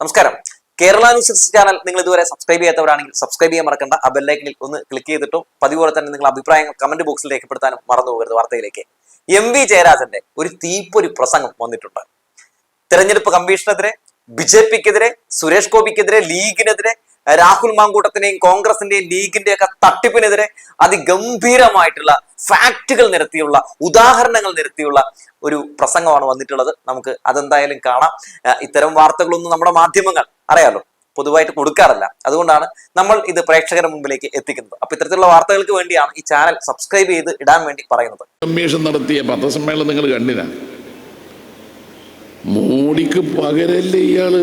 നമസ്കാരം. Kerala news six channel നിങ്ങൾ ഇതുവരെ സബ്സ്ക്രൈബ് ചെയ്യാത്തവരാണെങ്കിൽ സബ്സ്ക്രൈബ് ചെയ്യാൻ മറക്കണ്ട. ആ ബെല്ലൈക്കനിൽ ഒന്ന് ക്ലിക്ക് ചെയ്തിട്ടും പതിവ് പോലെ തന്നെ നിങ്ങൾ അഭിപ്രായങ്ങൾ കമന്റ് ബോക്സിൽ രേഖപ്പെടുത്താനും മറന്നു പോകരുത് വാർത്തയിലേക്ക്. എം വി ജയരാജന്റെ ഒരു തീപ്പൊരി പ്രസംഗം വന്നിട്ടുണ്ട്. തെരഞ്ഞെടുപ്പ് കമ്മീഷനെതിരെ ബി ജെ പിക്കെതിരെ സുരേഷ് ഗോപിക്കെതിരെ ലീഗിനെതിരെ രാഹുൽ മാങ്കൂട്ടത്തിന്റെയും കോൺഗ്രസിന്റെയും ലീഗിന്റെ ഒക്കെ തട്ടിപ്പിനെതിരെ അതിഗംഭീരമായിട്ടുള്ള ഫാക്റ്റുകൾ നിരത്തിയുള്ള ഉദാഹരണങ്ങൾ നിരത്തിയുള്ള ഒരു പ്രസംഗമാണ് വന്നിട്ടുള്ളത്. നമുക്ക് അതെന്തായാലും കാണാം. ഇത്തരം വാർത്തകളൊന്നും നമ്മുടെ മാധ്യമങ്ങൾ അറിയാലോ? പൊതുവായിട്ട് കൊടുക്കാറില്ല. അതുകൊണ്ടാണ് നമ്മൾ ഇത് പ്രേക്ഷകരുടെ മുമ്പിലേക്ക് എത്തിക്കുന്നത്. അപ്പൊ ഇത്തരത്തിലുള്ള വാർത്തകൾക്ക് വേണ്ടിയാണ് ഈ ചാനൽ സബ്സ്ക്രൈബ് ചെയ്ത് ഇടാൻ വേണ്ടി പറയുന്നത്. കമ്മീഷൻ നടത്തിയ പത്രസമ്മേളനം നിങ്ങൾ കണ്ടിന മോഡിക്ക് പകരല്ലേ ഇയാൾ?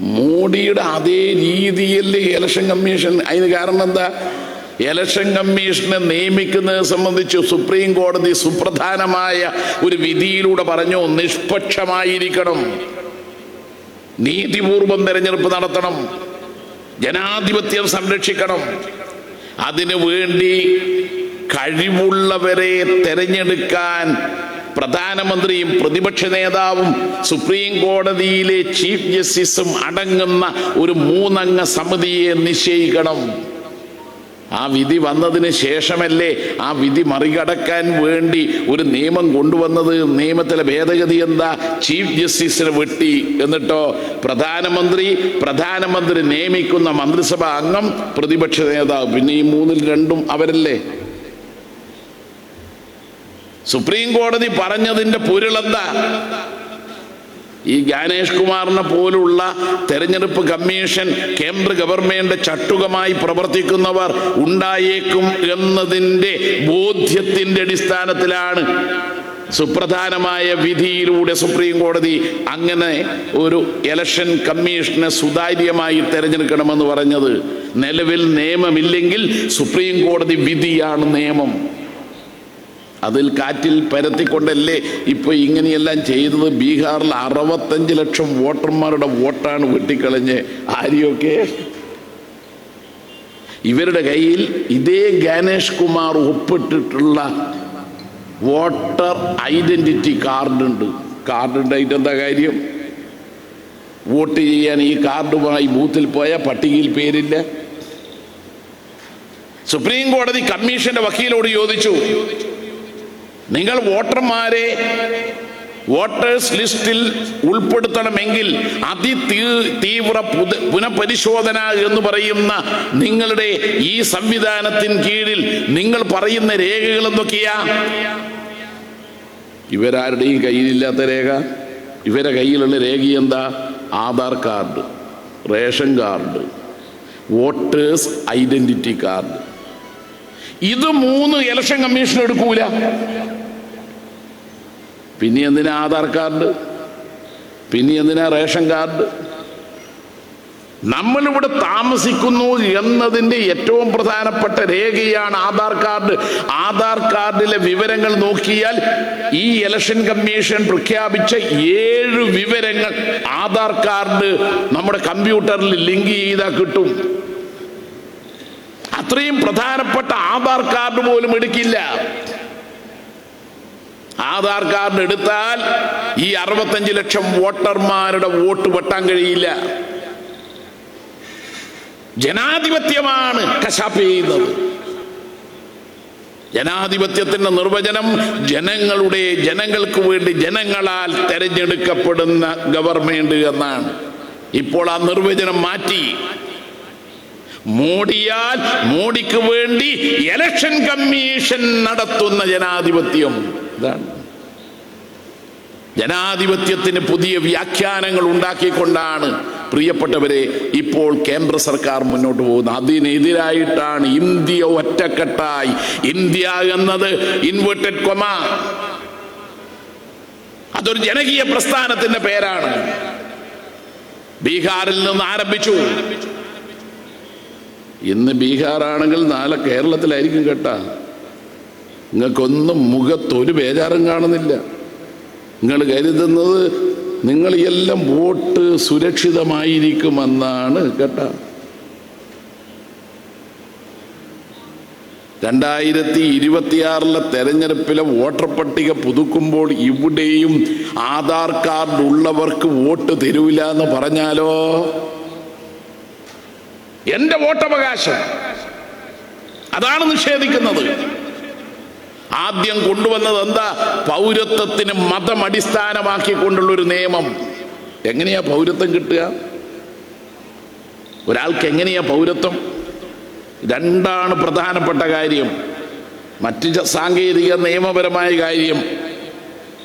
മോഡിയുടെ അതേ രീതിയല്ലേ ഇലക്ഷൻ കമ്മീഷൻ. അതിന് കാരണം എന്താ? ഇലക്ഷൻ കമ്മീഷനെ നിയമിക്കുന്നത് സംബന്ധിച്ച് സുപ്രീം കോടതി സുപ്രധാനമായ ഒരു വിധിയിലൂടെ പറഞ്ഞു നിഷ്പക്ഷമായിരിക്കണം. നീതിപൂർവം തെരഞ്ഞെടുപ്പ് നടത്തണം. ജനാധിപത്യം സംരക്ഷിക്കണം. അതിനു വേണ്ടി കഴിവുള്ളവരെ തെരഞ്ഞെടുക്കാൻ പ്രധാനമന്ത്രിയും പ്രതിപക്ഷ നേതാവും സുപ്രീം കോടതിയിലെ ചീഫ് ജസ്റ്റിസും അടങ്ങുന്ന ഒരു മൂന്നംഗ സമിതിയെ നിശ്ചയിക്കണം. ആ വിധി വന്നതിന് ശേഷമല്ലേ ആ വിധി മറികടക്കാൻ വേണ്ടി ഒരു നിയമം കൊണ്ടുവന്നത്? നിയമത്തിലെ ഭേദഗതി എന്താ? ചീഫ് ജസ്റ്റിസിനെ വെട്ടി. എന്നിട്ടോ പ്രധാനമന്ത്രി പ്രധാനമന്ത്രി നിയമിക്കുന്ന മന്ത്രിസഭാ അംഗം പ്രതിപക്ഷ നേതാവ്. പിന്നെ ഈ മൂന്നിൽ രണ്ടും അവരല്ലേ? സുപ്രീം കോടതി പറഞ്ഞതിന്റെ പൊരുളെന്താ? ഈ ജ്ഞാനേഷ് കുമാറിനെ പോലുള്ള തെരഞ്ഞെടുപ്പ് കമ്മീഷൻ കേന്ദ്ര ഗവൺമെന്റ് ചട്ടുകമായി പ്രവർത്തിക്കുന്നവർ ഉണ്ടായേക്കും എന്നതിന്റെ ബോധ്യത്തിന്റെ അടിസ്ഥാനത്തിലാണ് സുപ്രധാനമായ വിധിയിലൂടെ സുപ്രീം കോടതി അങ്ങനെ ഒരു ഇലക്ഷൻ കമ്മീഷനെ സുതാര്യമായി തെരഞ്ഞെടുക്കണമെന്ന് പറഞ്ഞത്. നിലവിൽ നിയമമില്ലെങ്കിൽ സുപ്രീം കോടതി വിധിയാണ് നിയമം. അതിൽ കാറ്റിൽ പരത്തിക്കൊണ്ടല്ലേ ഇപ്പൊ ഇങ്ങനെയെല്ലാം ചെയ്തത്? ബീഹാറിൽ അറുപത്തഞ്ച് ലക്ഷം വോട്ടർമാരുടെ വോട്ടാണ് വെട്ടിക്കളഞ്ഞ് ആര്യൊക്കെ? ഇവരുടെ കയ്യിൽ ഇതേ ഗാനേഷ് കുമാർ ഒപ്പിട്ടിട്ടുള്ള വോട്ടർ ഐഡന്റിറ്റി കാർഡുണ്ട്. കാർഡ് ഉണ്ടായിട്ട് എന്താ കാര്യം? വോട്ട് ചെയ്യാൻ ഈ കാർഡുമായി ബൂത്തിൽ പോയാൽ പട്ടികയിൽ പേരില്ല. സുപ്രീം കോടതി കമ്മീഷന്റെ വക്കീലോട് ചോദിച്ചു. നിങ്ങൾ വോട്ടർമാരെ വോട്ടേഴ്സ് ലിസ്റ്റിൽ ഉൾപ്പെടുത്തണമെങ്കിൽ അതി തീവ്ര പുനഃപരിശോധന എന്ന് പറയുന്ന നിങ്ങളുടെ ഈ സംവിധാനത്തിന് കീഴിൽ നിങ്ങൾ പറയുന്ന രേഖകൾ എന്തൊക്കെയാ? ഇവരാരുടെയും കയ്യിലില്ലാത്ത രേഖ? ഇവരെ കയ്യിലുള്ള രേഖ എന്താ? Aadhaar card ration card voters identity card. ഇത് മൂന്ന് ഇലക്ഷൻ കമ്മീഷൻ എടുക്കൂല. പിന്നെ എന്തിനാ ആധാർ കാർഡ്? പിന്നെ എന്തിനാ റേഷൻ കാർഡ്? നമ്മളിവിടെ താമസിക്കുന്നു എന്നതിന്റെ ഏറ്റവും പ്രധാനപ്പെട്ട രേഖയാണ് ആധാർ കാർഡ്. ആധാർ കാർഡിലെ വിവരങ്ങൾ നോക്കിയാൽ ഈ ഇലക്ഷൻ കമ്മീഷൻ പ്രഖ്യാപിച്ച ഏഴ് വിവരങ്ങൾ ആധാർ കാർഡ് നമ്മുടെ കമ്പ്യൂട്ടറിൽ ലിങ്ക് ചെയ്താൽ കിട്ടും. അത്രയും പ്രധാനപ്പെട്ട ആധാർ കാർഡ് പോലും എടുക്കില്ല. ആധാർ കാർഡ് എടുത്താൽ ഈ അറുപത്തഞ്ച് ലക്ഷം വോട്ടർമാരുടെ വോട്ട് വെട്ടാൻ കഴിയില്ല. ജനാധിപത്യമാണ് കശാപ്പ് ചെയ്യുന്നത്. ജനാധിപത്യത്തിന്റെ നിർവചനം ജനങ്ങളുടെ ജനങ്ങൾക്ക് വേണ്ടി ജനങ്ങളാൽ തെരഞ്ഞെടുക്കപ്പെടുന്ന ഗവൺമെന്റ് എന്നാണ്. ഇപ്പോൾ ആ നിർവചനം മാറ്റി. മോഡിയാൽ മോഡിക്ക് വേണ്ടി ഇലക്ഷൻ കമ്മീഷൻ നടത്തുന്ന ജനാധിപത്യം. ഇതാണ്. ജനാധിപത്യത്തിന് പുതിയ വ്യാഖ്യാനങ്ങൾ ഉണ്ടാക്കിക്കൊണ്ടാണ് പ്രിയപ്പെട്ടവരെ ഇപ്പോൾ കേന്ദ്ര സർക്കാർ മുന്നോട്ട് പോകുന്നത്. അതിനെതിരായിട്ടാണ് ഇന്ത്യ ഒറ്റക്കെട്ടായി. ഇന്ത്യ എന്നത് ഇൻവേർട്ടഡ് കൊമ അതൊരു ജനകീയ പ്രസ്ഥാനത്തിന്റെ പേരാണ്. ബീഹാറിൽ നിന്ന് ആരംഭിച്ചു. ഇന്ന് ബീഹാറാണെങ്കിൽ നാളെ കേരളത്തിലായിരിക്കും കേട്ടാ. നിങ്ങൾക്കൊന്നും മുഖത്തൊരു ബേജാറും കാണുന്നില്ല. നിങ്ങൾ കരുതുന്നത് നിങ്ങൾ എല്ലാം വോട്ട് സുരക്ഷിതമായിരിക്കുമെന്നാണ് കേട്ടാ. രണ്ടായിരത്തി ഇരുപത്തിയാറിലെ തെരഞ്ഞെടുപ്പിലെ വോട്ടർ പട്ടിക പുതുക്കുമ്പോൾ ഇവിടെയും ആധാർ കാർഡ് ഉള്ളവർക്ക് വോട്ട് തരൂല എന്ന് പറഞ്ഞാലോ? എന്റെ വോട്ടവകാശം. അതാണ് നിഷേധിക്കുന്നത്. ആദ്യം കൊണ്ടുവന്നത് എന്താ? പൗരത്വത്തിന് മതം അടിസ്ഥാനമാക്കിക്കൊണ്ടുള്ള ഒരു നിയമം. എങ്ങനെയാ പൗരത്വം കിട്ടുക? ഒരാൾക്ക് എങ്ങനെയാ പൗരത്വം? രണ്ടാണ് പ്രധാനപ്പെട്ട കാര്യം. മറ്റ് സാങ്കേതിക നിയമപരമായ കാര്യം.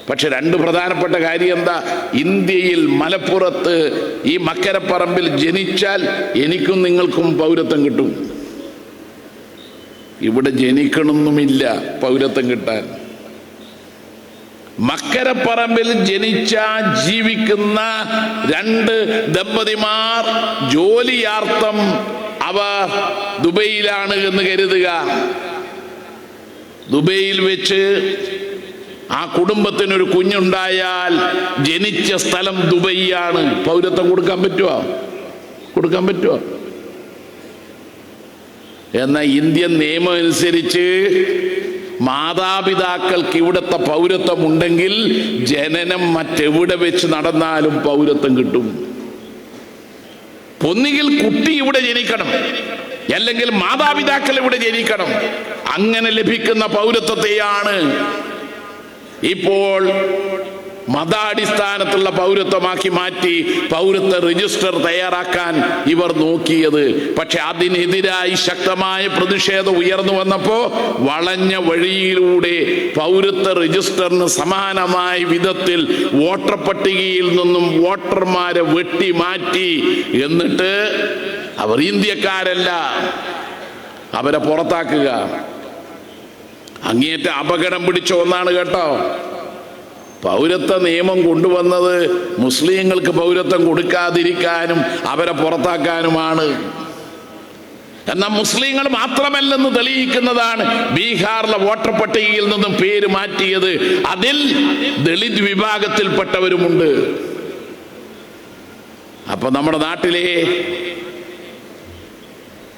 പക്ഷെ രണ്ട് പ്രധാനപ്പെട്ട കാര്യം എന്താ? ഇന്ത്യയിൽ മലപ്പുറത്ത് ഈ മക്കരപ്പറമ്പിൽ ജനിച്ചാൽ എനിക്കും നിങ്ങൾക്കും പൗരത്വം കിട്ടും. ഇവിടെ ജനിക്കണമെന്നുമില്ല പൗരത്വം കിട്ടാൻ. മക്കരപ്പറമ്പിൽ ജനിച്ച ജീവിക്കുന്ന രണ്ട് ദമ്പതിമാർ ജോലിയാർത്ഥം അവ ദുബൈയിലാണ് എന്ന് കരുതുക. ദുബൈയിൽ വെച്ച് ആ കുടുംബത്തിന് ഒരു കുഞ്ഞുണ്ടായാൽ ജനിച്ച സ്ഥലം ദുബൈയാണ്. പൗരത്വം കൊടുക്കാൻ പറ്റുമോ കൊടുക്കാൻ പറ്റുമോ എന്നാൽ ഇന്ത്യൻ നിയമം അനുസരിച്ച് മാതാപിതാക്കൾക്ക് ഇവിടുത്തെ പൗരത്വം ഉണ്ടെങ്കിൽ ജനനം മറ്റെവിടെ വെച്ച് നടന്നാലും പൗരത്വം കിട്ടും. ഒന്നുകിൽ കുട്ടി ഇവിടെ ജനിക്കണം. അല്ലെങ്കിൽ മാതാപിതാക്കൾ ഇവിടെ ജനിക്കണം. അങ്ങനെ ലഭിക്കുന്ന പൗരത്വത്തെയാണ് ഇപ്പോൾ മതാടിസ്ഥാനത്തുള്ള പൗരത്വമാക്കി മാറ്റി പൗരത്വ രജിസ്റ്റർ തയ്യാറാക്കാൻ ഇവർ നോക്കിയത്. പക്ഷെ അതിനെതിരായി ശക്തമായ പ്രതിഷേധം ഉയർന്നു വന്നപ്പോൾ വളഞ്ഞ വഴിയിലൂടെ പൗരത്വ രജിസ്റ്ററിന് സമാനമായ വിധത്തിൽ വോട്ടർ പട്ടികയിൽ നിന്നും വോട്ടർമാരെ വെട്ടി മാറ്റി എന്നിട്ട് അവർ ഇന്ത്യക്കാരല്ല. അവരെ പുറത്താക്കുക. അങ്ങേറ്റ അപകടം പിടിച്ച ഒന്നാണ് കേട്ടോ. പൗരത്വ നിയമം കൊണ്ടുവന്നത് മുസ്ലിങ്ങൾക്ക് പൗരത്വം കൊടുക്കാതിരിക്കാനും അവരെ പുറത്താക്കാനുമാണ്. എന്നാൽ മുസ്ലിങ്ങൾ മാത്രമല്ലെന്ന് തെളിയിക്കുന്നതാണ് ബീഹാറിലെ വോട്ടർ പട്ടികയിൽ നിന്നും പേര് മാറ്റിയത്. അതിൽ ദളിത് വിഭാഗത്തിൽപ്പെട്ടവരുമുണ്ട്. അപ്പൊ നമ്മുടെ നാട്ടിലെ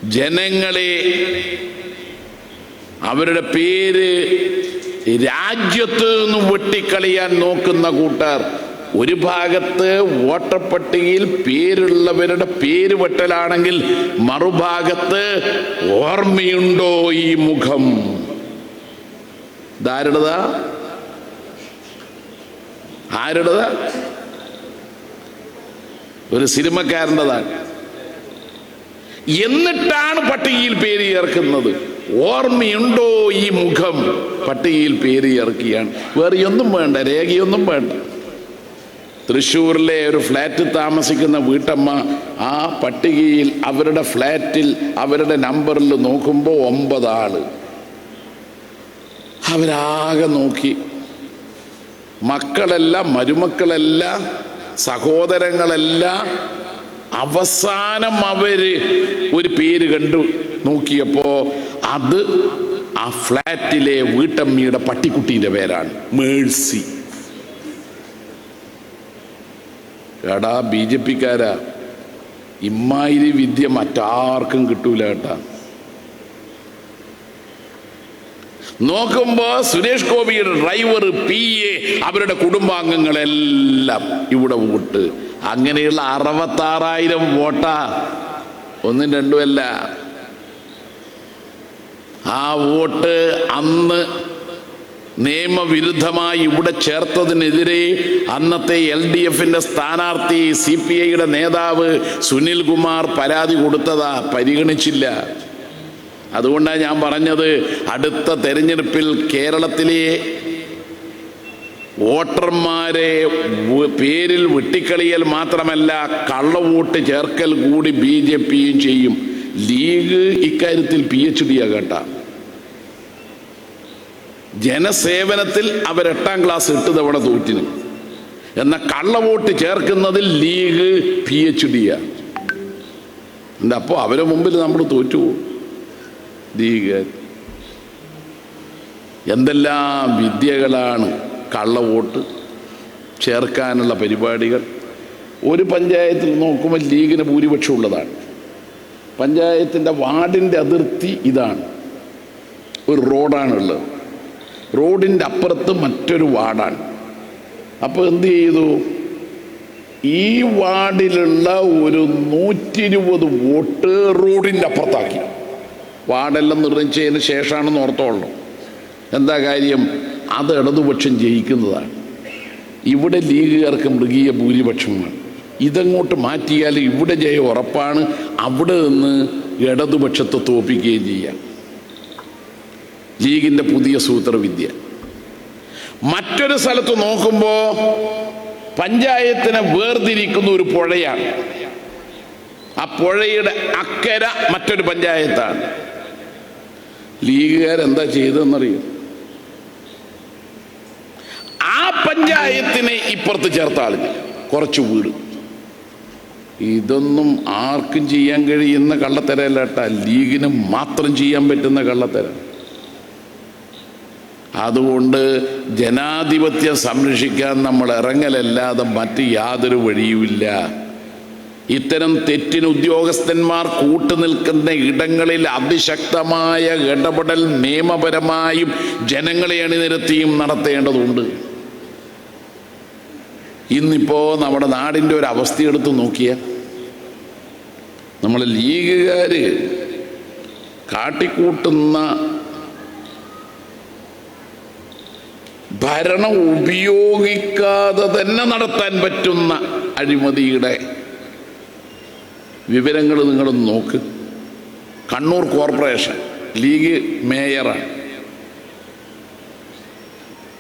ജനങ്ങളെ അവരുടെ പേര് രാജ്യത്ത് നിന്ന് വെട്ടിക്കളിയാൻ നോക്കുന്ന കൂട്ടർ. ഒരു ഭാഗത്ത് വോട്ടർ പട്ടികയിൽ പേരുള്ളവരുടെ പേര് വെട്ടലാണെങ്കിൽ മറുഭാഗത്ത് ഓർമ്മയുണ്ടോ ഈ മുഖം? ഇതാരുടേതാ? ആരുടേതാ? ഒരു സിനിമക്കാരന്റെതാണ്. എന്നിട്ടാണ് പട്ടികയിൽ പേര് ചേർക്കുന്നത്. ഓർമ്മയുണ്ടോ ഈ മുഖം? പട്ടികയിൽ പേര് ചേർക്കുകയാണ്. വേറെ ഒന്നും വേണ്ട രേഖയൊന്നും വേണ്ട. തൃശ്ശൂരിലെ ഒരു ഫ്ലാറ്റ് താമസിക്കുന്ന വീട്ടമ്മ ആ പട്ടികയിൽ അവരുടെ ഫ്ലാറ്റിൽ അവരുടെ നമ്പറിൽ നോക്കുമ്പോൾ ഒമ്പത് ആൾ അവരാകെ നോക്കി. മക്കളെല്ലാം മരുമക്കളെല്ലാം സഹോദരങ്ങളെല്ലാം അവസാനം അവർ ഒരു പേര് കണ്ടു. നോക്കിയപ്പോ അത് ആ ഫ്ലാറ്റിലെ വീട്ടമ്മയുടെ പട്ടിക്കുട്ടിന്റെ പേരാണ്. മേഴ്സി. എടാ ബി ജെ പിക്കാരാ. ഇമ്മാതിരി വിദ്യ മറ്റാർക്കും കിട്ടൂല കേട്ടാ. നോക്കുമ്പോ സുരേഷ് ഗോപിയുടെ ഡ്രൈവർ പി എ അവരുടെ കുടുംബാംഗങ്ങളെല്ലാം ഇവിടെ വോട്ട്. അങ്ങനെയുള്ള അറുപത്താറായിരം വോട്ടാ. ഒന്നും രണ്ടുമല്ല. ആ വോട്ട് അന്ന് നിയമവിരുദ്ധമായി ഇവിടെ ചേർത്തതിനെതിരെ അന്നത്തെ എൽ ഡി എഫിന്റെ സ്ഥാനാർത്ഥി സി പി ഐയുടെ നേതാവ് സുനിൽകുമാർ പരാതി കൊടുത്തതാ പരിഗണിച്ചില്ല. അതുകൊണ്ടാണ് ഞാൻ പറഞ്ഞത് അടുത്ത തെരഞ്ഞെടുപ്പിൽ കേരളത്തിലെ വോട്ടർമാരെ പേരിൽ വെട്ടിക്കളിയൽ മാത്രമല്ല കള്ളവോട്ട് ചേർക്കൽ കൂടി ബി ജെ പിയും ചെയ്യും. ലീഗ് ഇക്കാര്യത്തിൽ പി എച്ച് ഡി ആകട്ട ജനസേവനത്തിൽ അവർ എട്ടാം ക്ലാസ് എട്ട് തവണ തോറ്റിന്. എന്ന കള്ളവോട്ട് ചേർക്കുന്നതിൽ ലീഗ് പി എച്ച് ഡി എന്താ അപ്പോൾ അവരെ മുമ്പിൽ നമ്മൾ തോറ്റുപോകും ലീഗ്. എന്തെല്ലാം വിദ്യകളാണ് കള്ളവോട്ട് ചേർക്കാനുള്ള പരിപാടികൾ. ഒരു പഞ്ചായത്തിൽ നോക്കുമ്പോൾ ലീഗിന് ഭൂരിപക്ഷം ഉള്ളതാണ് പഞ്ചായത്തിന്റെ വാർഡിന്റെ അതിർത്തി ഇതാണ്. ഒരു റോഡാണുള്ളത്. റോഡിന്റെ അപ്പുറത്ത് മറ്റൊരു വാർഡാണ്. അപ്പോൾ എന്ത് ചെയ്തു? ഈ വാർഡിലുള്ള ഒരു നൂറ്റി ഇരുപത് വോട്ട് റോഡിന്റെ അപ്പുറത്താക്കി. വാർഡെല്ലാം നിർണയിച്ചതിന് ശേഷമാണെന്ന് ഓർത്തോളൂ എന്താ കാര്യം? അത് ഇടതുപക്ഷം ജയിക്കുന്നതാണ്. ഇവിടെ ലീഗുകാർക്ക് മൃഗീയ ഭൂരിപക്ഷമാണ്. ഇതങ്ങോട്ട് മാറ്റിയാൽ ഇവിടെ ജയം ഉറപ്പാണ്. അവിടെ നിന്ന് ഇടതുപക്ഷത്തെ തോപ്പിക്കുകയും ചെയ്യാം. ലീഗിന്റെ പുതിയ സൂത്രവിദ്യ. മറ്റൊരു സ്ഥലത്ത് നോക്കുമ്പോൾ പഞ്ചായത്തിനെ വേർതിരിക്കുന്ന ഒരു പുഴയാണ്. ആ പുഴയുടെ അക്കര മറ്റൊരു പഞ്ചായത്താണ്. ലീഗുകാരെന്താ ചെയ്തതെന്നറിയും? ആ പഞ്ചായത്തിനെ ഇപ്പുറത്ത് ചേർത്താളിഞ്ഞു കുറച്ച് വീട്. ഇതൊന്നും ആർക്കും ചെയ്യാൻ കഴിയുന്ന കള്ളത്തരല്ല കേട്ടാ. ലീഗിന് മാത്രം ചെയ്യാൻ പറ്റുന്ന കള്ളത്തരം. അതുകൊണ്ട് ജനാധിപത്യം സംരക്ഷിക്കാൻ നമ്മൾ ഇറങ്ങലല്ലാതെ മറ്റ് യാതൊരു വഴിയുമില്ല. ഇത്തരം തെറ്റിന് ഉദ്യോഗസ്ഥന്മാർ കൂട്ടുനിൽക്കുന്ന ഇടങ്ങളിൽ അതിശക്തമായ ഇടപെടൽ നിയമപരമായും ജനങ്ങളെ അണിനിരത്തിയും നടത്തേണ്ടതുണ്ട്. ഇന്നിപ്പോ നമ്മുടെ നാടിന്റെ ഒരു അവസ്ഥ നോക്കിയാൽ നോക്കിയ നമ്മൾ ലീഗുകാർ കാട്ടിക്കൂട്ടുന്ന ഭരണം ഉപയോഗിക്കാതെ തന്നെ നടത്താൻ പറ്റുന്ന അഴിമതിയുടെ വിവരങ്ങൾ നിങ്ങളൊന്ന് നോക്ക്. കണ്ണൂർ കോർപ്പറേഷൻ ലീഗ് മേയറാണ്.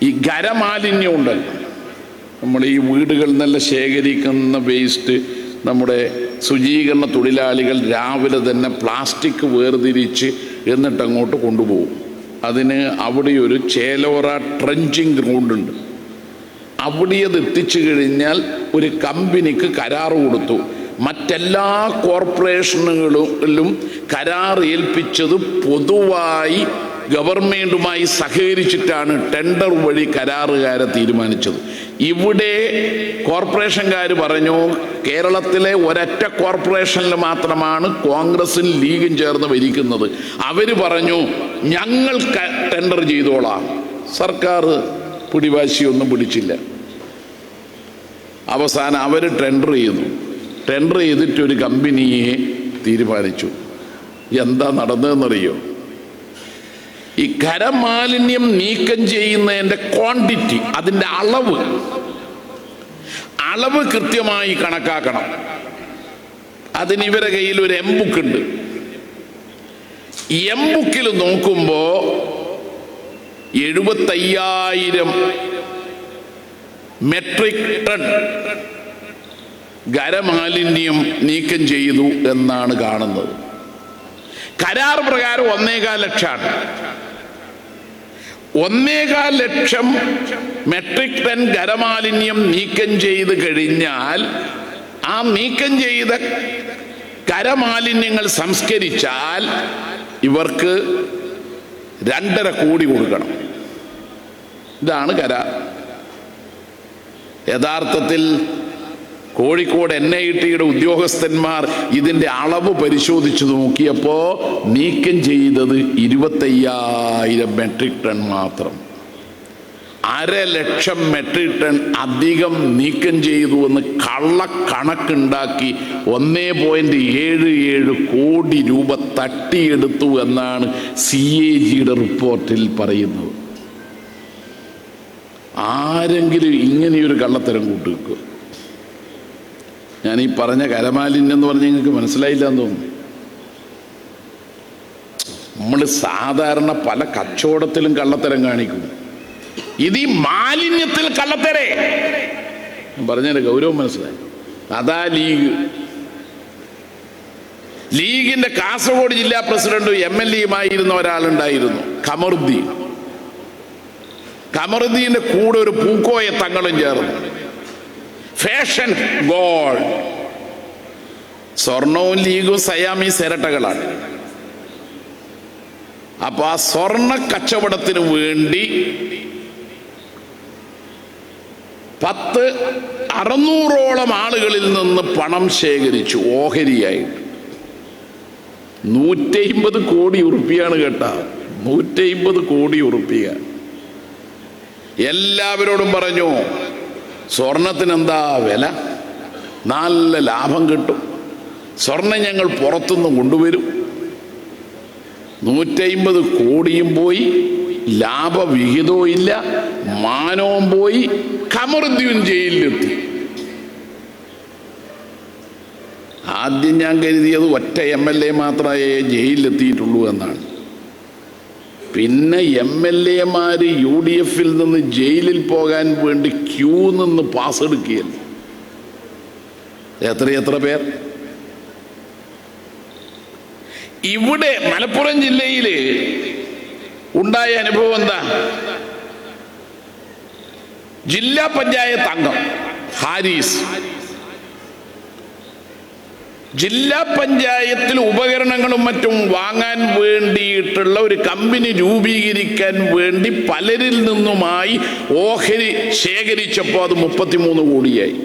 ഈ ഖരമാലിന്യം ഉണ്ടല്ലോ നമ്മൾ ഈ വീടുകളിൽ നിന്നെല്ലാം ശേഖരിക്കുന്ന വേസ്റ്റ് നമ്മുടെ ശുചീകരണ തൊഴിലാളികൾ രാവിലെ തന്നെ പ്ലാസ്റ്റിക് വേർതിരിച്ച് എന്നിട്ട് അങ്ങോട്ട് കൊണ്ടുപോകും. അതിന് അവിടെ ഒരു ചേലോറ ട്രഞ്ചിങ് ഗ്രൗണ്ട് ഉണ്ട്. അവിടെ അത് എത്തിച്ചു കഴിഞ്ഞാൽ ഒരു കമ്പനിക്ക് കരാർ കൊടുത്തു. മറ്റെല്ലാ കോർപ്പറേഷനുകളിലും കരാർ ഏൽപ്പിച്ചത് പൊതുവായി ഗവൺമെന്റുമായി സഹകരിച്ചിട്ടാണ് ടെൻഡർ വഴി കരാറുകാരെ തീരുമാനിച്ചത്. ഇവിടെ കോർപ്പറേഷൻകാർ പറഞ്ഞു കേരളത്തിലെ ഒരൊറ്റ കോർപ്പറേഷനിൽ മാത്രമാണ് കോൺഗ്രസും ലീഗും ചേർന്ന് ഭരിക്കുന്നത്. അവർ പറഞ്ഞു ഞങ്ങൾ ടെൻഡർ ചെയ്തോളാം. സർക്കാർ പിടിവാശിയൊന്നും പിടിച്ചില്ല. അവസാനം അവർ ടെൻഡർ ചെയ്തു. ടെൻഡർ ചെയ്തിട്ട് ഒരു കമ്പനിയെ തീരുമാനിച്ചു. എന്താ നടന്നതെന്നറിയോ? ഈ ഖരമാലിന്യം നീക്കം ചെയ്യുന്നതിന്റെ ക്വാണ്ടിറ്റി അതിന്റെ അളവ്. അളവ് കൃത്യമായി കണക്കാക്കണം. അതിന് ഇവരെ കയ്യിൽ ഒരു എംബുക്ക് ഉണ്ട്. എംബുക്കിൽ നോക്കുമ്പോ എഴുപത്തയ്യായിരം മെട്രിക് ടൺ ഖരമാലിന്യം നീക്കം ചെയ്തു എന്നാണ് കാണുന്നത്. കരാർ പ്രകാരം ഒന്നേകാൽ ലക്ഷമാണ്. ഒന്നേകാൽ ലക്ഷം മെട്രിക് ടൺ ഖരമാലിന്യം നീക്കം ചെയ്ത് കഴിഞ്ഞാൽ ആ നീക്കം ചെയ്ത കരമാലിന്യങ്ങൾ സംസ്കരിച്ചാൽ ഇവർക്ക് രണ്ടര കോടി കൊടുക്കണം. ഇതാണ് കരാർ യഥാർത്ഥത്തിൽ കോഴിക്കോട് എൻ ഐ ടിയുടെ ഉദ്യോഗസ്ഥന്മാർ ഇതിന്റെ അളവ് പരിശോധിച്ചു നോക്കിയപ്പോൾ നീക്കം ചെയ്തത് ഇരുപത്തയ്യായിരം മെട്രിക് ടൺ മാത്രം. അര ലക്ഷം മെട്രിക് ടൺ അധികം നീക്കം ചെയ്തു എന്ന് കള്ളക്കണക്കുണ്ടാക്കി ഒന്നേ പോയിന്റ് ഏഴ് ഏഴ് കോടി രൂപ തട്ടിയെടുത്തു എന്നാണ് സി എ ജിയുടെ റിപ്പോർട്ടിൽ പറയുന്നത്. ആരെങ്കിലും ഇങ്ങനെയൊരു കള്ളത്തരം കൂട്ടുവെക്കുക ഞാൻ ഈ പറഞ്ഞ കരമാലിന്യം എന്ന് പറഞ്ഞ നിങ്ങൾക്ക് മനസ്സിലായില്ല എന്ന് തോന്നുന്നു. നമ്മൾ സാധാരണ പല കച്ചവടത്തിലും കള്ളത്തരം കാണിക്കും ഇത് ഈ മാലിന്യത്തിൽ കള്ളത്തരേ. പറഞ്ഞതിന്റെ ഗൗരവം മനസ്സിലായി. അതാ ലീഗ്. ലീഗിന്റെ കാസർഗോഡ് ജില്ലാ പ്രസിഡന്റും എം എൽ എയുമായിരുന്ന ഒരാളുണ്ടായിരുന്നു കമറുദ്ദീൻ. കമറുദ്ദീന്റെ കൂടെ ഒരു പൂക്കോയെ തങ്ങളും ചേർന്നു. ഫാഷൻ ഗോൾഡ് സ്വർണവും ലീഗും സയാമി ഇരട്ടകളാണ്. അപ്പൊ ആ സ്വർണ കച്ചവടത്തിന് വേണ്ടി പത്ത് അറുന്നൂറോളം ആളുകളിൽ നിന്ന് പണം ശേഖരിച്ചു. ഓഹരിയായിട്ട് നൂറ്റമ്പത് കോടി ഉറുപ്പിയാണ് കേട്ടാ. നൂറ്റമ്പത് കോടി ഉറുപ്പിക. എല്ലാവരോടും പറഞ്ഞു സ്വർണത്തിന് എന്താ വില? നല്ല ലാഭം കിട്ടും. സ്വർണം ഞങ്ങൾ പുറത്തുനിന്ന് കൊണ്ടുവരും. നൂറ്റമ്പത് കോടിയും പോയി ലാഭവിഹിതവും ഇല്ല മാനവും പോയി കമറുദ്ദീൻ ജയിലിലെത്തി. ആദ്യം ഞാൻ കരുതിയത് ഒറ്റ എം എൽ എ മാത്രമേ ജയിലിലെത്തിയിട്ടുള്ളൂ എന്നാണ്. പിന്നെ എം എൽ എമാര് യു ഡി എഫിൽ നിന്ന് ജയിലിൽ പോകാൻ വേണ്ടി ക്യൂ നിന്ന് പാസ് എടുക്കുകയല്ലേ എത്ര എത്ര പേർ? ഇവിടെ മലപ്പുറം ജില്ലയിൽ ഉണ്ടായ അനുഭവം എന്താ? ജില്ലാ പഞ്ചായത്ത് അംഗം ഹാരിസ്. ജില്ലാ പഞ്ചായത്തിൽ ഉപകരണങ്ങളും മറ്റും വാങ്ങാൻ വേണ്ടിയിട്ടുള്ള ഒരു കമ്പനി രൂപീകരിക്കാൻ വേണ്ടി പലരിൽ നിന്നുമായി ഓഹരി ശേഖരിച്ചപ്പോൾ അത് മുപ്പത്തിമൂന്ന് കോടിയായി.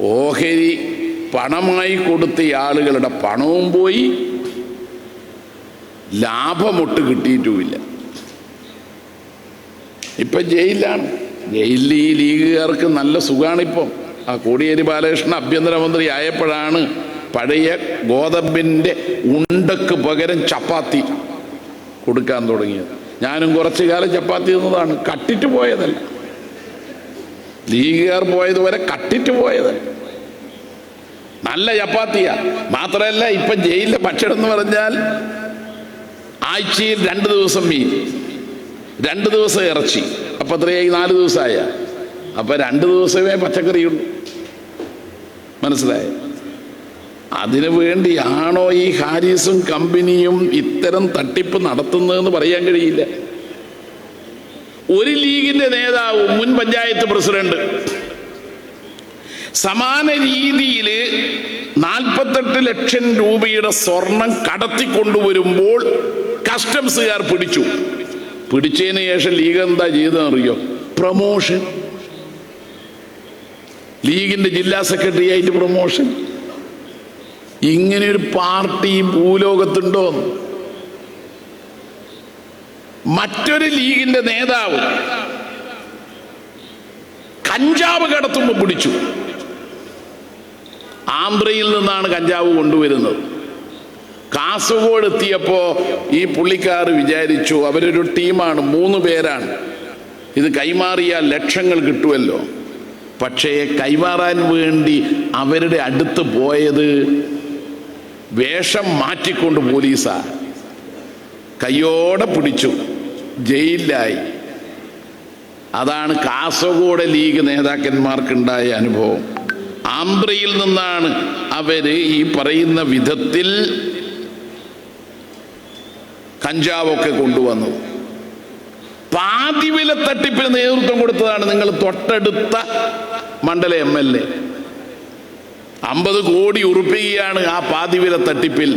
ഓഹരി പണമായി കൊടുത്ത ആളുകളുടെ പണവും പോയി. ലാഭമൊട്ട് കിട്ടിയിട്ടുമില്ല. ഇപ്പം ജയിലിലാണ്. ജയിലിൽ ഈ ലീഗുകാർക്ക് നല്ല സുഖാണിപ്പം. ആ കോടിയേരി ബാലകൃഷ്ണൻ ആഭ്യന്തരമന്ത്രി ആയപ്പോഴാണ് പഴയ ഗോതമ്പിന്റെ ഉണ്ടക്ക് പകരം ചപ്പാത്തി കൊടുക്കാൻ തുടങ്ങിയത്. ഞാനും കുറച്ചു കാലം ചപ്പാത്തി തിന്നതാണ്. കട്ടിട്ട് പോയതല്ല. ലീഗുകാർ പോയതുവരെ കട്ടിട്ട് പോയതല്ല. നല്ല ചപ്പാത്തിയാ. മാത്രമല്ല ഇപ്പൊ ജയിലിലെ ഭക്ഷണം എന്ന് പറഞ്ഞാൽ ആഴ്ചയിൽ രണ്ട് ദിവസം മീൻ രണ്ട് ദിവസം ഇറച്ചി. അപ്പൊ അത്രയായി നാല് ദിവസമായ. അപ്പൊ രണ്ട് ദിവസമേ പച്ചക്കറിയുള്ളൂ. മനസ്സിലായ? അതിനു വേണ്ടിയാണോ ഈ ഹാരിസും കമ്പനിയും ഇത്തരം തട്ടിപ്പ് നടത്തുന്നതെന്ന് പറയാൻ കഴിയില്ല. ഒരു ലീഗിന്റെ നേതാവ് മുൻ പഞ്ചായത്ത് പ്രസിഡന്റ് സമാന രീതിയിൽ നാൽപ്പത്തെട്ട് ലക്ഷം രൂപയുടെ സ്വർണം കടത്തിക്കൊണ്ടുവരുമ്പോൾ കസ്റ്റംസുകാർ പിടിച്ചു. പിടിച്ചതിന് ശേഷം ലീഗ് എന്താ ചെയ്തതെന്നറിയോ? പ്രമോഷൻ. ലീഗിന്റെ ജില്ലാ സെക്രട്ടറി ആയിട്ട് പ്രൊമോഷൻ ഇങ്ങനെ ഒരു പാർട്ടി ഭൂലോകത്തുണ്ടോ മറ്റൊരു ലീഗിന്റെ നേതാവ് കഞ്ചാവ് കടത്തുമ്പോൾ പിടിച്ചു. ആന്ധ്രയിൽ നിന്നാണ് കഞ്ചാവ് കൊണ്ടുവരുന്നത്. കാസർഗോഡ് എത്തിയപ്പോൾ ഈ പുള്ളിക്കാർ വിചാരിച്ചു അവരൊരു ടീമാണ് മൂന്ന് പേരാണ്. ഇത് കൈമാറിയാൽ ലക്ഷങ്ങൾ കിട്ടുമല്ലോ പക്ഷേ കൈമാറാൻ വേണ്ടി അവരുടെ അടുത്ത് പോയത് വേഷം മാറ്റിക്കൊണ്ട് പോലീസാ. കയ്യോടെ പിടിച്ചു. ജയിലിലായി. അതാണ് കാസർഗോഡ് ലീഗ് നേതാക്കന്മാർക്കുണ്ടായ അനുഭവം. ആന്ധ്രയിൽ നിന്നാണ് അവർ ഈ പറയുന്ന വിധത്തിൽ കഞ്ചാവൊക്കെ കൊണ്ടുവന്നത്. പാതിവില തട്ടിപ്പിന് നേതൃത്വം കൊടുത്തതാണ് നിങ്ങൾ തൊട്ടടുത്ത മണ്ഡല എം എൽ എ. അമ്പത് കോടി ഉറുപ്പികയാണ് ആ പാതിവില തട്ടിപ്പിൽ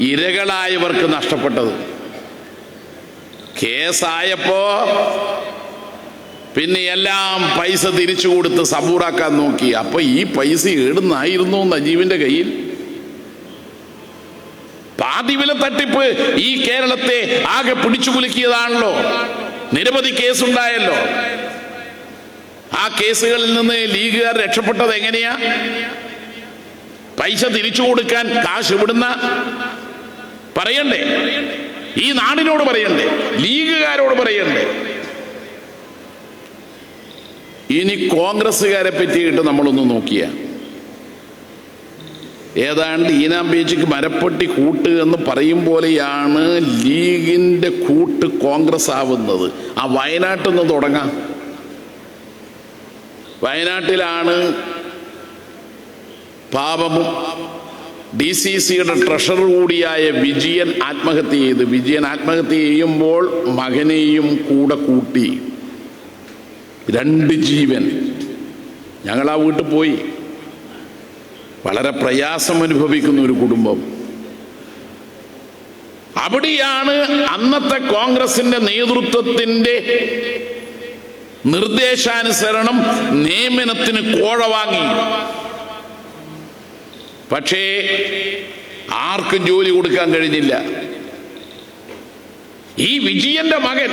ഇരകളായവർക്ക് നഷ്ടപ്പെട്ടത്. കേസായപ്പോ പിന്നെ എല്ലാം പൈസ തിരിച്ചു കൊടുത്ത് സബൂറാക്കാൻ നോക്കി. അപ്പൊ ഈ പൈസ ഏടുന്നായിരുന്നു നജീവിന്റെ കയ്യിൽ? പാതിവില തട്ടിപ്പ് ഈ കേരളത്തെ ആകെ പിടിച്ചു കുലുക്കിയതാണല്ലോ. നിരവധി കേസുണ്ടായല്ലോ. ആ കേസുകളിൽ നിന്ന് ലീഗുകാർ രക്ഷപ്പെട്ടത് എങ്ങനെയാ? പൈസ തിരിച്ചു കൊടുക്കാൻ കാശ് ഇവിടുന്ന? പറയണ്ടേ? ഈ നാടിനോട് പറയണ്ടേ? ലീഗുകാരോട് പറയണ്ടേ? ഇനി കോൺഗ്രസ്സുകാരെ പറ്റിയിട്ട് നമ്മളൊന്ന് നോക്കിയ. ഏതാണ്ട് ഈനാം ബീച്ചിക്ക് മരപ്പെട്ടി കൂട്ട് എന്ന് പറയും പോലെയാണ് ലീഗിന്റെ കൂട്ട് കോൺഗ്രസ് ആവുന്നത് ആ വയനാട്ടിൽ നിന്ന് തുടങ്ങാം. വയനാട്ടിലാണ് പാപമും ഡി സി സിയുടെ ട്രഷറർ കൂടിയായ വിജയൻ ആത്മഹത്യ ചെയ്ത്. വിജയൻ ആത്മഹത്യ ചെയ്യുമ്പോൾ മകനെയും കൂടെ കൂട്ടി. രണ്ട് ജീവൻ. ഞങ്ങൾ ആ വീട്ടിൽ പോയി. വളരെ പ്രയാസം അനുഭവിക്കുന്ന ഒരു കുടുംബം. അവിടെയാണ് അന്നത്തെ കോൺഗ്രസിന്റെ നേതൃത്വത്തിന്റെ നിർദ്ദേശാനുസരണം നിയമനത്തിന് കോഴ വാങ്ങി പക്ഷേ ആർക്കും ജോലി കൊടുക്കാൻ കഴിഞ്ഞില്ല. ഈ വിജയന്റെ മകൻ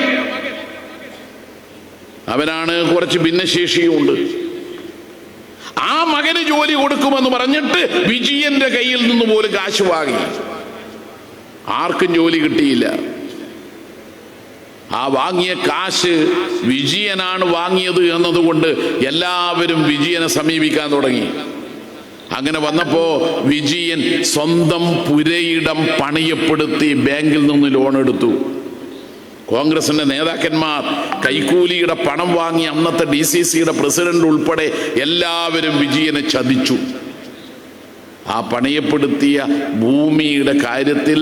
അവനാണ് കുറച്ച് ഭിന്നശേഷിയുമുണ്ട് ആ മകന് ജോലി കൊടുക്കുമെന്ന് പറഞ്ഞിട്ട് വിജയന്റെ കയ്യിൽ നിന്ന് പോലും കാശ് വാങ്ങി. ആർക്കും ജോലി കിട്ടിയില്ല. ആ വാങ്ങിയ കാശ് വിജയനാണ് വാങ്ങിയത് എന്നതുകൊണ്ട് എല്ലാവരും വിജയനെ സമീപിക്കാൻ തുടങ്ങി. അങ്ങനെ വന്നപ്പോ വിജയൻ സ്വന്തം പുരയിടം പണിയപ്പെടുത്തി ബാങ്കിൽ നിന്ന് ലോൺ എടുത്തു. കോൺഗ്രസിന്റെ നേതാക്കന്മാർ കൈക്കൂലിയുടെ പണം വാങ്ങി അന്നത്തെ ഡി സി സിയുടെ പ്രസിഡന്റ് ഉൾപ്പെടെ എല്ലാവരും വിജയനെ ചതിച്ചു. ആ പണയപ്പെടുത്തിയ ഭൂമിയുടെ കാര്യത്തിൽ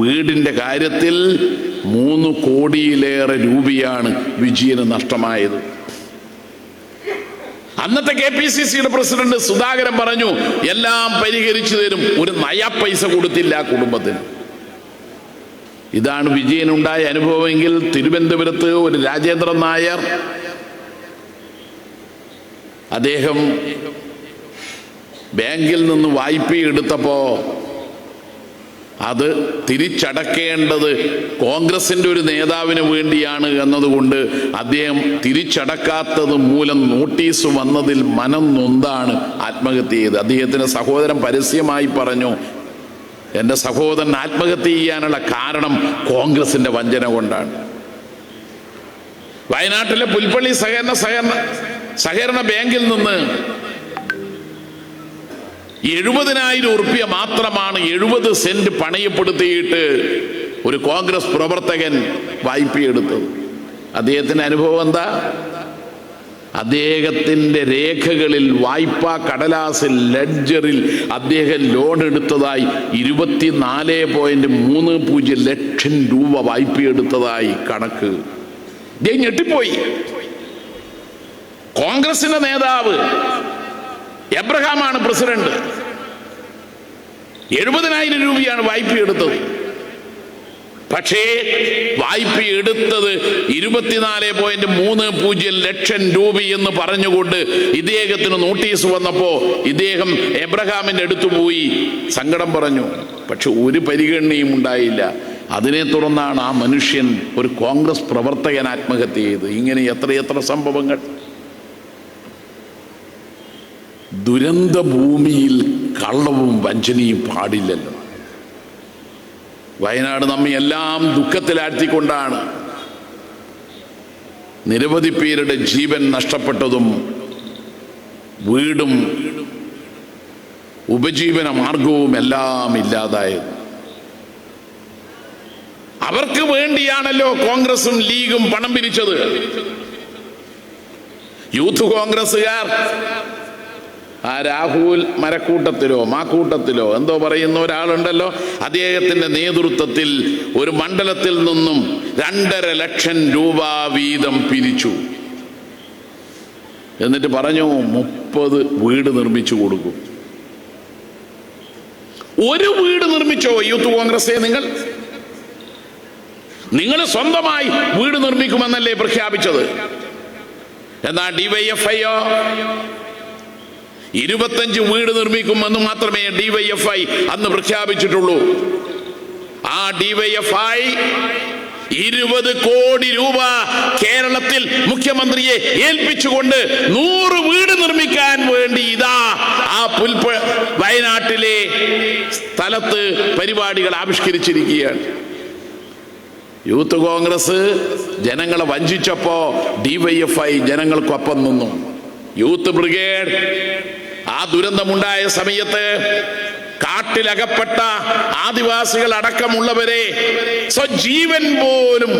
വീടിന്റെ കാര്യത്തിൽ മൂന്ന് കോടിയിലേറെ രൂപയാണ് വിജയന് നഷ്ടമായത്. അന്നത്തെ കെ പി സി സിയുടെ പ്രസിഡന്റ് സുധാകരൻ പറഞ്ഞു എല്ലാം പരിഹരിച്ചു തരും. ഒരു നയ പൈസ കൊടുത്തില്ല കുടുംബത്തിന്. ഇതാണ് വിജയനുണ്ടായ അനുഭവമെങ്കിൽ തിരുവനന്തപുരത്ത് ഒരു രാജേന്ദ്രൻ നായർ അദ്ദേഹം ബാങ്കിൽ നിന്ന് വായ്പ എടുത്തപ്പോ അത് തിരിച്ചടക്കേണ്ടത് കോൺഗ്രസിന്റെ ഒരു നേതാവിന് വേണ്ടിയാണ് എന്നതുകൊണ്ട് അദ്ദേഹം തിരിച്ചടക്കാത്തത് മൂലം നോട്ടീസ് വന്നതിൽ മനം നൊന്താണ് ആത്മഹത്യ ചെയ്ത് അദ്ദേഹത്തിന്റെ സഹോദരൻ പരസ്യമായി പറഞ്ഞു എന്റെ സഹോദരൻ ആത്മഹത്യ ചെയ്യാനുള്ള കാരണം കോൺഗ്രസിന്റെ വഞ്ചന കൊണ്ടാണ്. വയനാട്ടിലെ പുൽപ്പള്ളി സഹകരണ സഹകരണ സഹകരണ ബാങ്കിൽ നിന്ന് എഴുപതിനായിരം ഉറുപ്പ്യ മാത്രമാണ് എഴുപത് സെന്റ് പണയപ്പെടുത്തിയിട്ട് ഒരു കോൺഗ്രസ് പ്രവർത്തകൻ വായ്പയെടുത്തത്. അദ്ദേഹത്തിന്റെ അനുഭവം എന്താ? അദ്ദേഹത്തിന്റെ രേഖകളിൽ വായ്പാ കടലാസിൽ ലഡ്ജറിൽ അദ്ദേഹം ലോൺ എടുത്തതായി ഇരുപത്തിനാല് പോയിന്റ് മൂന്ന് പൂജ്യം ലക്ഷം രൂപ വായ്പ എടുത്തതായി കണക്ക് ഞെട്ടിപ്പോയി. കോൺഗ്രസിന്റെ നേതാവ് എബ്രഹാമാണ് പ്രസിഡന്റ്. എഴുപതിനായിരം രൂപയാണ് വായ്പ എടുത്തത്. പക്ഷേ വായ്പ എടുത്തത് ഇരുപത്തിനാല് പോയിന്റ് മൂന്ന് പൂജ്യം ലക്ഷം രൂപ എന്ന് പറഞ്ഞുകൊണ്ട് ഇദ്ദേഹത്തിന് നോട്ടീസ് വന്നപ്പോൾ ഇദ്ദേഹം എബ്രഹാമിന്റെ അടുത്ത് പോയി സങ്കടം പറഞ്ഞു. പക്ഷെ ഒരു പരിഗണനയും ഉണ്ടായില്ല. അതിനെ തുടർന്നാണ് ആ മനുഷ്യൻ ഒരു കോൺഗ്രസ് പ്രവർത്തകൻ ആത്മഹത്യ ചെയ്ത് ഇങ്ങനെ എത്രയെത്ര സംഭവങ്ങൾ ദുരന്ത ഭൂമിയിൽ കള്ളവും വഞ്ചനയും പാടില്ലല്ലോ. വയനാട് നമ്മെ എല്ലാം ദുഃഖത്തിലാഴ്ത്തിക്കൊണ്ടാണ്. നിരവധി പേരുടെ ജീവൻ നഷ്ടപ്പെട്ടതും വീടും ഉപജീവന മാർഗവും എല്ലാം ഇല്ലാതായത്. അവർക്ക് വേണ്ടിയാണല്ലോ കോൺഗ്രസും ലീഗും പണം പിരിച്ചത്. യൂത്ത് കോൺഗ്രസ്സുകാർ ആ രാഹുൽ മരക്കൂട്ടത്തിലോ മാക്കൂട്ടത്തിലോ എന്തോ പറയുന്ന ഒരാളുണ്ടല്ലോ. അദ്ദേഹത്തിന്റെ നേതൃത്വത്തിൽ ഒരു മണ്ഡലത്തിൽ നിന്നും രണ്ടര ലക്ഷം രൂപ വീതം പിരിച്ചു. എന്നിട്ട് പറഞ്ഞു മുപ്പത് വീട് നിർമ്മിച്ചു കൊടുക്കും. ഒരു വീട് നിർമ്മിച്ചോ യൂത്ത് കോൺഗ്രസേ നിങ്ങൾ? നിങ്ങൾ സ്വന്തമായി വീട് നിർമ്മിക്കുമെന്നല്ലേ പ്രഖ്യാപിച്ചത്? എന്നാ ഡിവൈഎഫ്ഐയോ ഇരുപത്തഞ്ച് വീട് നിർമ്മിക്കുമെന്ന് മാത്രമേ ഡിവൈഎഫ്ഐ അന്ന് പ്രഖ്യാപിച്ചിട്ടുള്ളൂ. ആ ഡിവൈഎഫ്ഐ ഇരുപത് കോടി രൂപ കേരളത്തിൽ മുഖ്യമന്ത്രിയെ ഏൽപ്പിച്ചുകൊണ്ട് നൂറ് വീട് നിർമ്മിക്കാൻ വേണ്ടി ഇതാ ആ പുൽപ്പ വയനാട്ടിലെ സ്ഥലത്ത് പരിപാടികൾ ആവിഷ്കരിച്ചിരിക്കുകയാണ്. യൂത്ത് കോൺഗ്രസ് ജനങ്ങളെ വഞ്ചിച്ചപ്പോ ഡിവൈഎഫ്ഐ ജനങ്ങൾക്കൊപ്പം നിന്നു. യൂത്ത് ബ്രിഗേഡ് ആ ദുരന്തമുണ്ടായ സമയത്ത് കാട്ടിലകപ്പെട്ട ആദിവാസികൾ അടക്കമുള്ളവരെ സ്വജീവൻ പോലും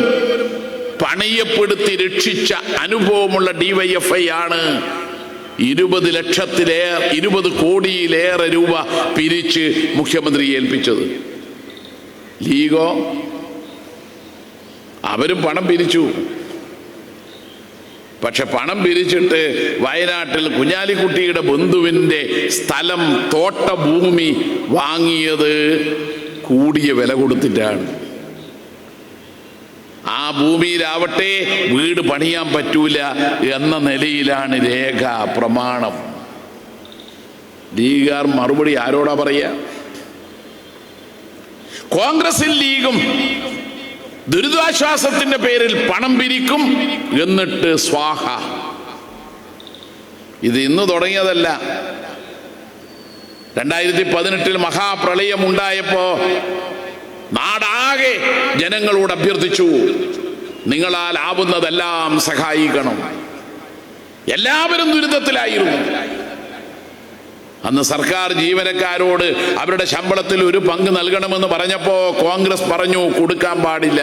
പണയപ്പെടുത്തി രക്ഷിച്ച അനുഭവമുള്ള ഡിവൈഎഫ്ഐ ആണ് ഇരുപത് ലക്ഷത്തിലേറെ ഇരുപത് കോടിയിലേറെ രൂപ പിരിച്ച് മുഖ്യമന്ത്രി ഏൽപ്പിച്ചത്. ലീഗോ? അവരും പണം പിരിച്ചു. പക്ഷെ പണം പിരിച്ചിട്ട് വയനാട്ടിൽ കുഞ്ഞാലിക്കുട്ടിയുടെ ബന്ധുവിന്റെ സ്ഥലം തോട്ടഭൂമി വാങ്ങിയത് കൂടിയ വില കൊടുത്തിട്ടാണ്. ആ ഭൂമിയിലാവട്ടെ വീട് പണിയാൻ പറ്റൂല എന്ന നിലയിലാണ് രേഖ പ്രമാണം. ലീഗുകാർ മറുപടി ആരോടാ പറയുക കോൺഗ്രസിൽ ലീഗും ദുരിതാശ്വാസത്തിന്റെ പേരിൽ പണം പിരിക്കും എന്നിട്ട് സ്വാഹ. ഇത് ഇന്ന് തുടങ്ങിയതല്ല. രണ്ടായിരത്തി പതിനെട്ടിൽ മഹാപ്രളയം ഉണ്ടായപ്പോ നാടാകെ ജനങ്ങളോട് അഭ്യർത്ഥിച്ചു നിങ്ങളാൽ ആവുന്നതെല്ലാം സഹായിക്കണം. എല്ലാവരും ദുരിതത്തിലായിരുന്നു. അന്ന് സർക്കാർ ജീവനക്കാരോട് അവരുടെ ശമ്പളത്തിൽ ഒരു പങ്ക് നൽകണമെന്ന് പറഞ്ഞപ്പോ കോൺഗ്രസ് പറഞ്ഞു കൊടുക്കാൻ പാടില്ല.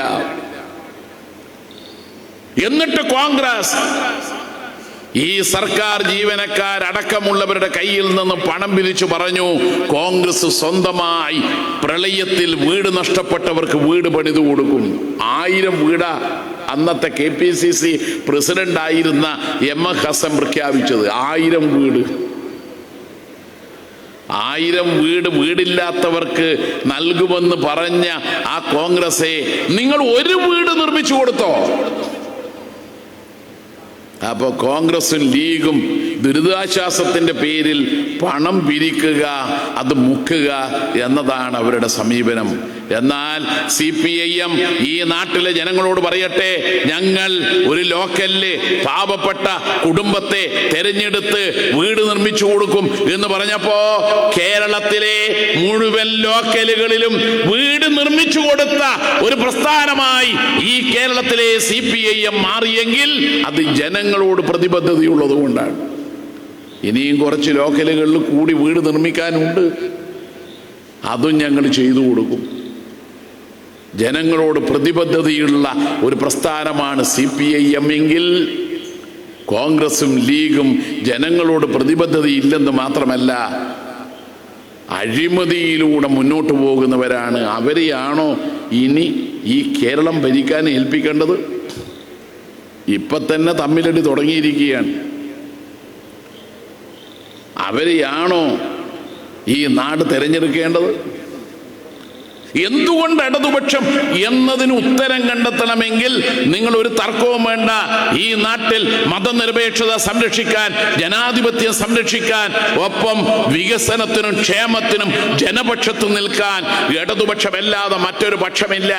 എന്നിട്ട് കോൺഗ്രസ് ഈ സർക്കാർ ജീവനക്കാരടക്കമുള്ളവരുടെ കയ്യിൽ നിന്ന് പണം പിരിച്ചു പറഞ്ഞു കോൺഗ്രസ് സ്വന്തമായി പ്രളയത്തിൽ വീട് നഷ്ടപ്പെട്ടവർക്ക് വീട് പണിതു കൊടുക്കും. ആയിരം വീട അന്നത്തെ K P C C president ആയിരുന്ന എം എ ഹസൻ പ്രഖ്യാപിച്ചത് ആയിരം വീട്. ആയിരം വീട് വീടില്ലാത്തവർക്ക് നൽകുമെന്ന് പറഞ്ഞ ആ കോൺഗ്രസെ നിങ്ങൾ ഒരു വീട് നിർമ്മിച്ചു കൊടുത്തോ? അപ്പോൾ കോൺഗ്രസും ലീഗും ദുരിതാശ്വാസത്തിന്റെ പേരിൽ പണം പിരിക്കുക അത് മുക്കുക എന്നതാണ് അവരുടെ സമീപനം. എന്നാൽ സി പി ഐ എം ഈ നാട്ടിലെ ജനങ്ങളോട് പറയട്ടെ ഞങ്ങൾ ഒരു ലോക്കലിൽ പാപപ്പെട്ട കുടുംബത്തെ തെരഞ്ഞെടുത്ത് വീട് നിർമ്മിച്ചു കൊടുക്കും എന്ന് പറഞ്ഞപ്പോ കേരളത്തിലെ മുഴുവൻ ലോക്കലുകളിലും വീട് നിർമ്മിച്ചു കൊടുത്ത ഒരു പ്രസ്ഥാനമായി ഈ കേരളത്തിലെ സി പി ഐ എം മാറിയെങ്കിൽ അത് ജനങ്ങളോട് പ്രതിബദ്ധതയുള്ളത് കൊണ്ടാണ് ഇനിയും കുറച്ച് ലോക്കലുകളിൽ കൂടി വീട് നിർമ്മിക്കാനുണ്ട്. അതും ഞങ്ങൾ ചെയ്തു കൊടുക്കും. ജനങ്ങളോട് പ്രതിബദ്ധതയുള്ള ഒരു പ്രസ്ഥാനമാണ് സി പി ഐ എം എങ്കിൽ കോൺഗ്രസും ലീഗും ജനങ്ങളോട് പ്രതിബദ്ധതയില്ലെന്ന് മാത്രമല്ല അഴിമതിയിലൂടെ മുന്നോട്ട് പോകുന്നവരാണ്. അവരെയാണോ ഇനി ഈ കേരളം ഭരിക്കാൻ ഏൽപ്പിക്കേണ്ടത്? ഇപ്പം തന്നെ തമ്മിലടി തുടങ്ങിയിരിക്കുകയാണ്. അവരെയാണോ ഈ നാട് തിരഞ്ഞെടുക്കേണ്ടത്? എന്തുകൊണ്ട് ഇടതുപക്ഷം എന്നതിന് ഉത്തരം കണ്ടെത്തണമെങ്കിൽ നിങ്ങൾ ഒരു തർക്കവും വേണ്ട. ഈ നാട്ടിൽ മതനിരപേക്ഷത സംരക്ഷിക്കാൻ ജനാധിപത്യം സംരക്ഷിക്കാൻ ഒപ്പം വികസനത്തിനും ക്ഷേമത്തിനും ജനപക്ഷത്ത് നിൽക്കാൻ ഇടതുപക്ഷമല്ലാതെ മറ്റൊരു പക്ഷമില്ല.